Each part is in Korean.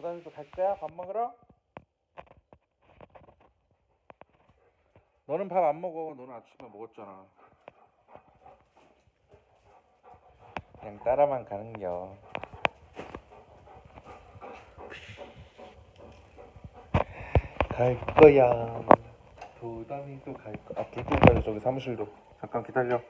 도담이도 갈 거야? 밥 먹으러? 너는 밥 안 먹어. 너는 아침에 먹었잖아. 그냥 따라만 가는겨. 갈 거야. 도담이도 갈 거. 아, 불 끄고 가자. 저기 사무실도. 잠깐 기다려.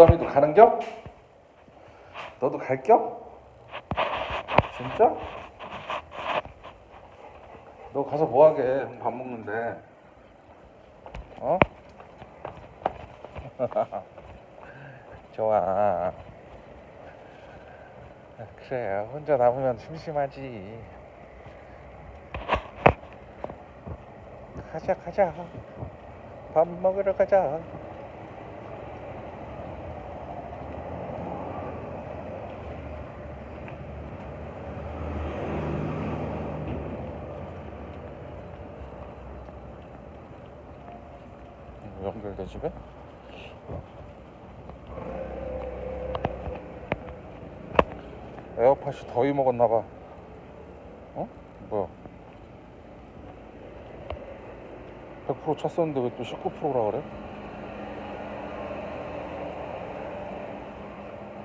도담이도 가는겨? 너도 갈겨? 진짜? 너 가서 뭐하게 형 밥 먹는데 어? 좋아 아, 그래 혼자 남으면 심심하지 가자 가자 밥 먹으러 가자 연결돼 집에? 에어팟이 더위 먹었나봐 어? 뭐야 100% 찼었는데 왜 또 19%라 그래?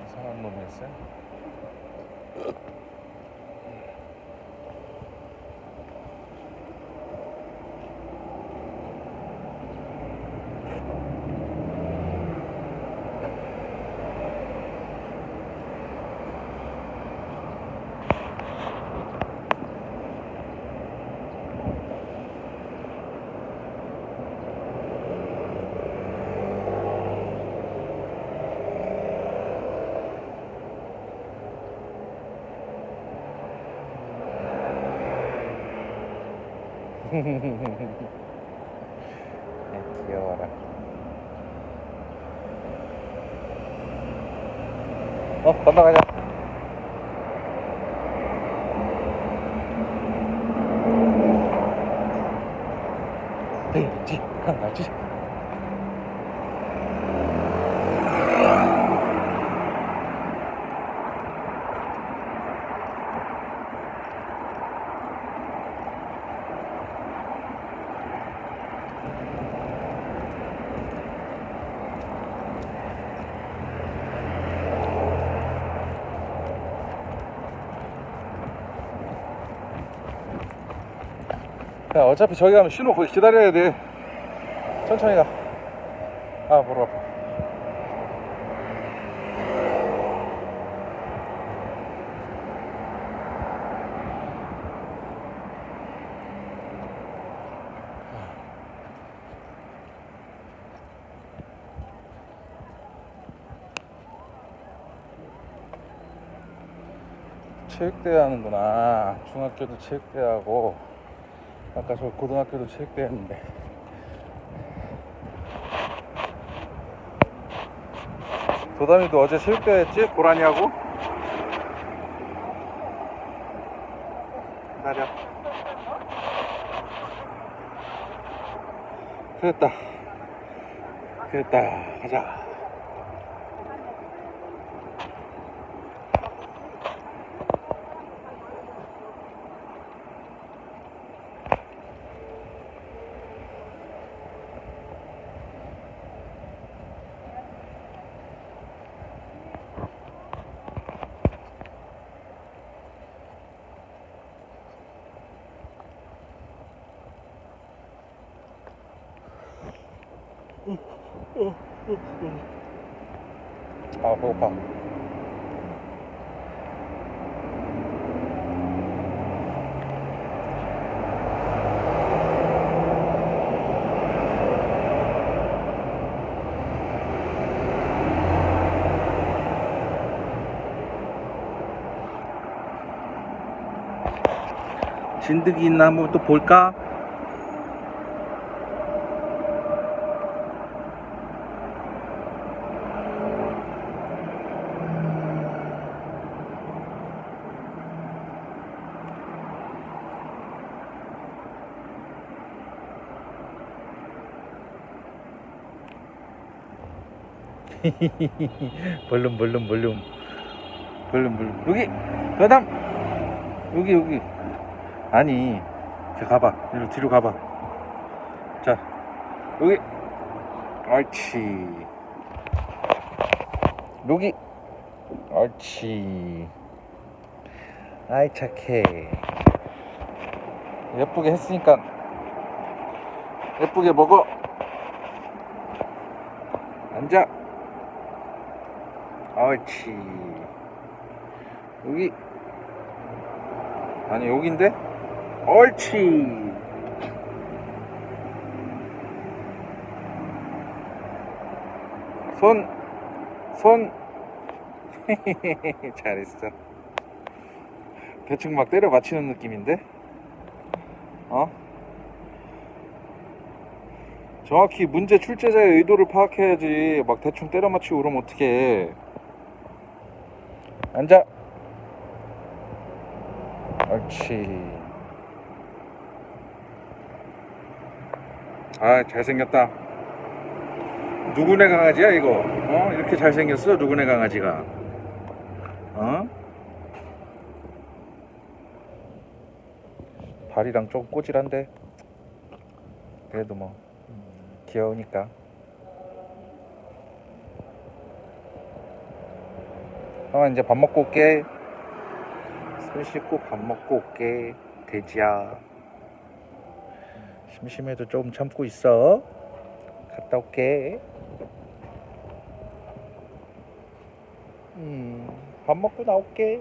이상한 놈이었어요? 귀여워라. 어, 건너가자. 돼지 강아지. 야, 어차피 저기 가면 신호 거기 기다려야 돼. 천천히 가. 아, 머리 아파. 체육대회 하는구나. 중학교도 체육대회 하고. 아까 저 고등학교도 체육대회 했는데 도담이도 어제 체육대회 했지? 고라니하고? 기다려 됐다 됐다 가자 아 배고파 진드기 있나 한번 또 볼까? 볼륨 볼륨 볼륨. 볼륨 볼륨. 여기 여담 여기 여기. 아니 이렇게 가봐. 뒤로 뒤로 가봐. 자 여기. 옳지. 여기. 옳지. 아이 착해. 예쁘게 했으니까 예쁘게 먹어. 앉아 옳지 여기 아니 여긴데 옳지 손, 손. 잘했어. 대충 막 때려 맞히는 느낌인데? 어? 정확히 문제 출제자의 의도를 파악해야지. 막 대충 때려 맞히고 그러면 어떡해. 앉아. 옳지. 아, 잘생겼다. 누구네 강아지야 이거? 어? 이렇게 잘생겼어? 누구네 강아지가? 어? 발이랑 좀 꼬질한데 그래도 뭐 음, 귀여우니까 형아 이제 밥 먹고 올게 손 씻고 밥 먹고 올게 돼지야 심심해도 좀 참고 있어 갔다 올게. 음, 밥 먹고 나올게.